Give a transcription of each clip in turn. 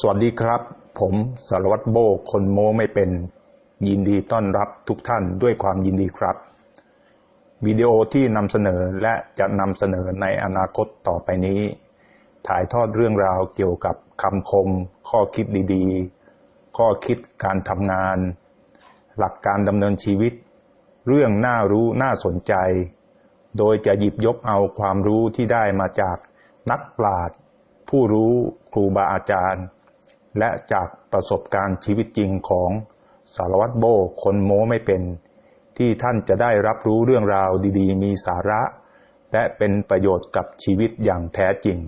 สวัสดีครับ ผมสารวัตรโบคนโม้ไม่เป็น ยินดีต้อนรับทุกท่านด้วยความยินดีครับ วิดีโอที่นำเสนอและจะนำเสนอในอนาคตต่อไปนี้ ถ่ายทอดเรื่องราวเกี่ยวกับคำคม ข้อคิดดีๆ ข้อคิดการทำงาน หลักการดำเนินชีวิต เรื่องน่ารู้น่าสนใจ โดยจะหยิบยกเอาความรู้ที่ได้มาจากนักปราชญ์ผู้รู้ครูบาอาจารย์ และจากประสบการณ์ชีวิตจริงของสารวัตรโบคนโม้ไม่เป็น ที่ท่านจะได้รับรู้เรื่องราวดีๆ มีสาระ และเป็นประโยชน์กับชีวิตอย่างแท้จริง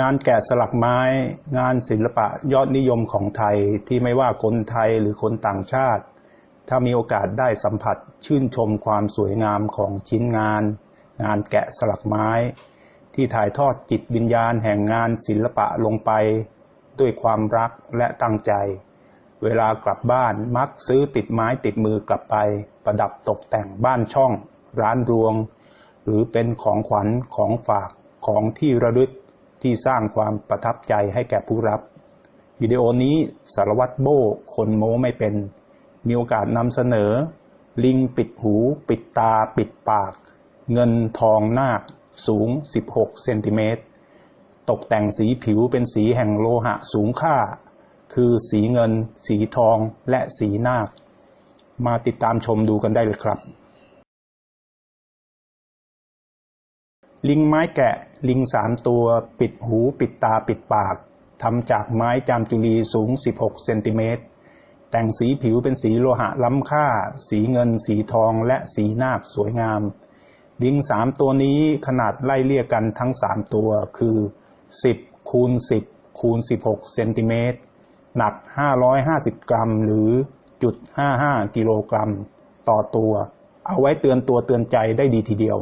งานแกะสลักไม้ งานศิลปะยอดนิยมของไทยที่ไม่ว่าคนไทยหรือคนต่างชาติ ถ้ามีโอกาสได้สัมผัสชื่นชมความสวยงามของชิ้นงาน งานแกะสลักไม้ ที่ถ่ายทอดจิตวิญญาณแห่งงานศิลปะลงไป ด้วยความรักและตั้งใจ เวลากลับบ้านมักซื้อติดไม้ติดมือกลับไป ประดับตกแต่งบ้านช่อง ร้านรวง หรือเป็นของขวัญของฝากของที่ระลึกที่สร้างความประทับใจให้แก่ผู้รับ วิดีโอนี้สารวัตรโบ้คนโม้ไม่เป็น มีโอกาสนำเสนอ ลิงปิดหู ปิดตา ปิดปาก เงินทองนาค สูง 16 เซนติเมตร ตกแต่งสีผิวเป็นสีแห่งโลหะสูงค่า คือสีเงิน สีทอง และสีนาค มาติดตามชมดูกันได้เลยครับ ลิงไม้แกะ ลิงสามตัว ปิดหู ปิดตา ปิดปาก ทำจากไม้จามจุลีสูง 16 เซนติเมตรแต่งสีผิวเป็นสีโลหะล้ำค่า สีเงิน สีทอง และสีนาคสวยงาม ลิงสามตัวนี้ขนาดไล่เลี่ยกันทั้งสามตัวคือ 10คูณ10คูณ16เซนติเมตรหนัก 550 กรัม หรือจุด55กิโลกรัม ต่อตัว เอาไว้เตือนตัวเตือนใจได้ดีทีเดียว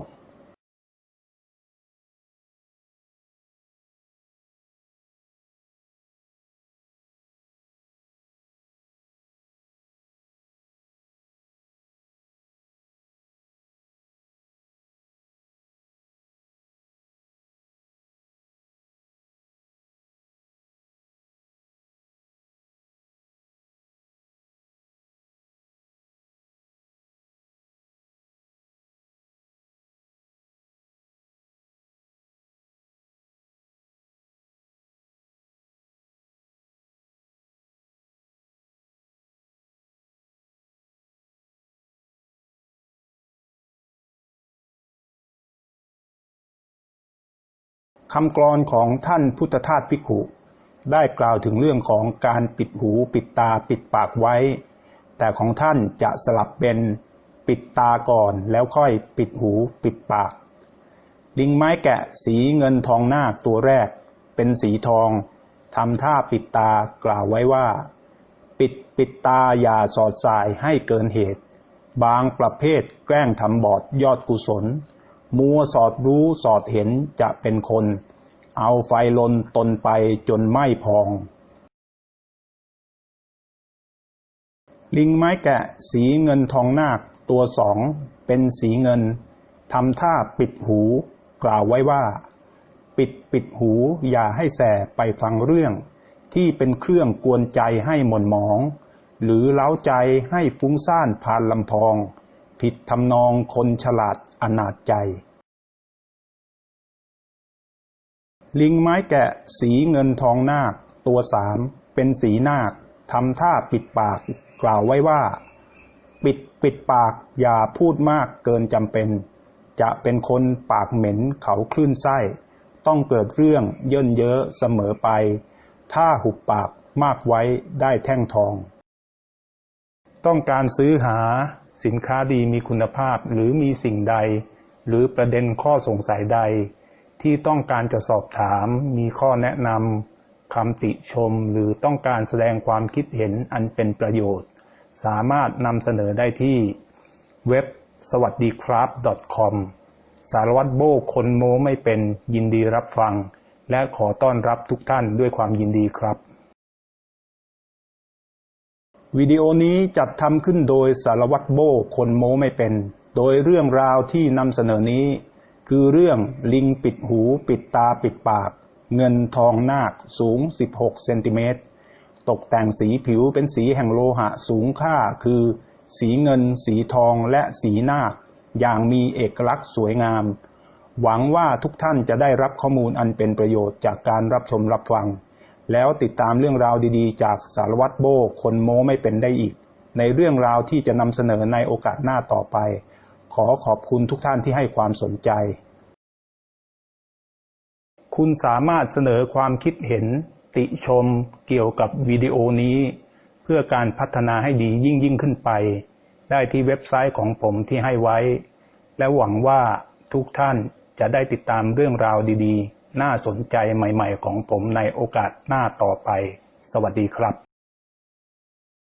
คำกรอนของท่านพุทธทาสภิขุได้กล่าวถึงเรื่องของการปิดหูปิดตาปิดปากไว้ แต่ของท่านจะสลับเป็นปิดตาก่อนแล้วค่อยปิดหูปิดปาก ลิงไม้แกะสีเงินทองนาคตัวแรก เป็นสีทองทำท่าปิดตากล่าวไว้ว่า ปิดปิดตาอย่าสอดสายให้เกินเหตุ บางประเภทแกล้งทำบอดยอดกุศล มัวสอดรู้สอดเห็นจะเป็นคน เอาไฟลนตนไปจนไหม้พอง ลิงไม้แกะสีเงินทองนาคตัวสองเป็นสีเงินทำท่าปิดหู กล่าวไว้ว่า ปิดปิดหูอย่าให้แสไปฟังเรื่อง ที่เป็นเครื่องกวนใจให้หม่นหมอง หรือเล้าใจให้ฟุ้งซ่านผ่านลำพอง ผิดทำนองคนฉลาดอนาจใจ ลิงไม้แกะสีเงินทองนาค ตัวสามเป็นสีนาคทำท่าปิดปากกล่าวไว้ว่า ปิดปิดปากอย่าพูดมากเกินจำเป็น จะเป็นคนปากเหม็นเขาคลื่นไส้ ต้องเกิดเรื่องเยินเยอะเสมอไป ถ้าหุบปากมากไว้ได้แท่งทอง ต้องการซื้อหาสินค้าดีมีคุณภาพ หรือมีสิ่งใด หรือประเด็นข้อสงสัยใด ที่ต้องการจะสอบถาม มีข้อแนะนำคำติชม หรือต้องการแสดงความคิดเห็นอันเป็นประโยชน์ สามารถนำเสนอได้ที่เว็บสวัสดีครับ .com สารวัตรโบคนโมไม่เป็นยินดีรับฟัง และขอต้อนรับทุกท่านด้วยความยินดีครับ วิดีโอนี้จัดทำขึ้นโดยสารวัตรโบคนโม้ไม่เป็น โดยเรื่องราวที่นำเสนอนี้ คือเรื่องลิงปิดหูปิดตาปิดปาก เงินทองนาคสูง 16 เซนติเมตร ตกแต่งสีผิวเป็นสีแห่งโลหะสูงค่าคือ สีเงิน สีทองและสีนาค อย่างมีเอกลักษณ์สวยงาม หวังว่าทุกท่านจะได้รับข้อมูลอันเป็นประโยชน์จากการรับชมรับฟัง แล้วติดตามเรื่องราวดีๆ จากสารวัตรโบคนโม้ไม่เป็นได้อีก ในเรื่องราวที่จะนำเสนอในโอกาสหน้าต่อไป ขอขอบคุณทุกท่านที่ให้ความสนใจ คุณสามารถเสนอความคิดเห็น ติชมเกี่ยวกับวิดีโอนี้ เพื่อการพัฒนาให้ดียิ่งยิ่งขึ้นไป ได้ที่เว็บไซต์ของผมที่ให้ไว้ และหวังว่าทุกท่านจะได้ติดตามเรื่องราวดีๆ น่าสนใจใหม่ ๆ ของผมในโอกาสหน้าต่อไป สวัสดีครับ